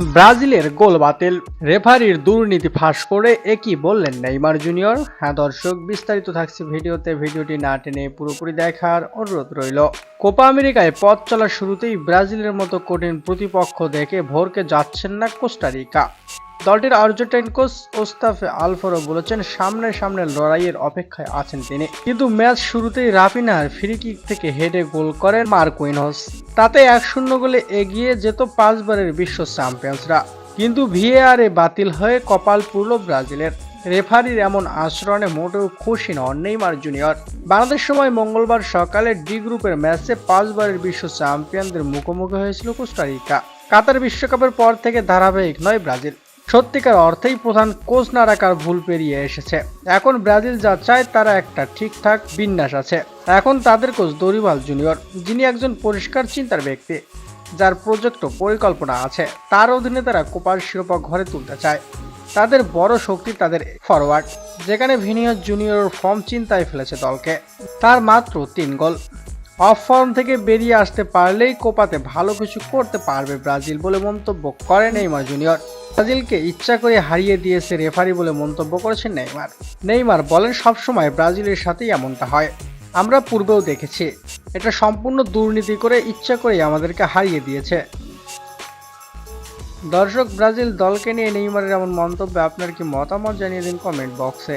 ব্রাজিলের গোল বাতিল। রেফারির দুর্নীতি ফাঁস করে একই বললেন নেইমার জুনিয়র। হ্যাঁ দর্শক, বিস্তারিত থাকছে ভিডিওতে। ভিডিওটি না টেনে পুরোপুরি দেখার অনুরোধ রইল। কোপা আমেরিকায় পথ চলার শুরুতেই ব্রাজিলের মতো কঠিন প্রতিপক্ষ দেখে ভোরকে যাচ্ছেন না কোস্টারিকা। দলটির আর্জেন্টাইন কোচ ওস্তাফে আলফারো বলেছেন, সামনে সামনে লড়াইয়ের অপেক্ষায় আছেন তিনি। কিন্তু ম্যাচ শুরুতেই রাফিনার ফ্রি কিক থেকে হেডে গোল করেন মার্কুইনহস তাতে এক শূন্য গোলে এগিয়ে যেত পাঁচবারের বিশ্ব চ্যাম্পিয়ন্সরা। কিন্তু ভিএআরে বাতিল হয়ে কপাল পুরল ব্রাজিলের। রেফারির এমন আচরণে মোটেও খুশি নন নেইমার জুনিয়র। বাংলাদেশ সময় মঙ্গলবার সকালে ডি গ্রুপের ম্যাচে পাঁচবারের বিশ্ব চ্যাম্পিয়নদের মুখোমুখি হয়েছিল কোস্টারিকা। কাতার বিশ্বকাপের পর থেকে ধারাবাহিক নয় ব্রাজিল। সত্যিকার অর্থেই প্রধান কোচ না রাখার ভুল পেরিয়ে এসেছে। এখন ব্রাজিল যা চায় তারা একটা ঠিকঠাক বিন্যাস আছে। এখন তাদের কোচ দরিবাল জুনিয়র, যিনি একজন পরিষ্কার চিন্তার ব্যক্তি, যার প্রজেক্ট পরিকল্পনা আছে। তার অধীনে তারা কোপার শিরোপা ঘরে তুলতে চায়। তাদের বড় শক্তি তাদের ফরওয়ার্ড যেখানে ভিনিয়র জুনিয়র ফর্ম চিন্তায় ফেলেছে দলকে। তার মাত্র তিন গোল। অফ ফর্ম থেকে বেরিয়ে আসতে পারলেই কোপাতে ভালো কিছু করতে পারবে ব্রাজিল বলে মন্তব্য করেন নেইমার জুনিয়র। ব্রাজিলকে ইচ্ছা করে হারিয়ে দিয়েছে রেফারি বলে মন্তব্য করেছেন নেইমার। নেইমার বলেন, সবসময় ব্রাজিলের সাথেই এমনটা হয়। আমরা পূর্বেও দেখেছি। এটা সম্পূর্ণ দুর্নীতি করে ইচ্ছা করেই আমাদেরকে হারিয়ে দিয়েছে। দর্শক, ব্রাজিল দলকে নিয়ে নেইমারের এমন মন্তব্যে আপনার কি মতামত জানিয়ে দিন কমেন্ট বক্সে।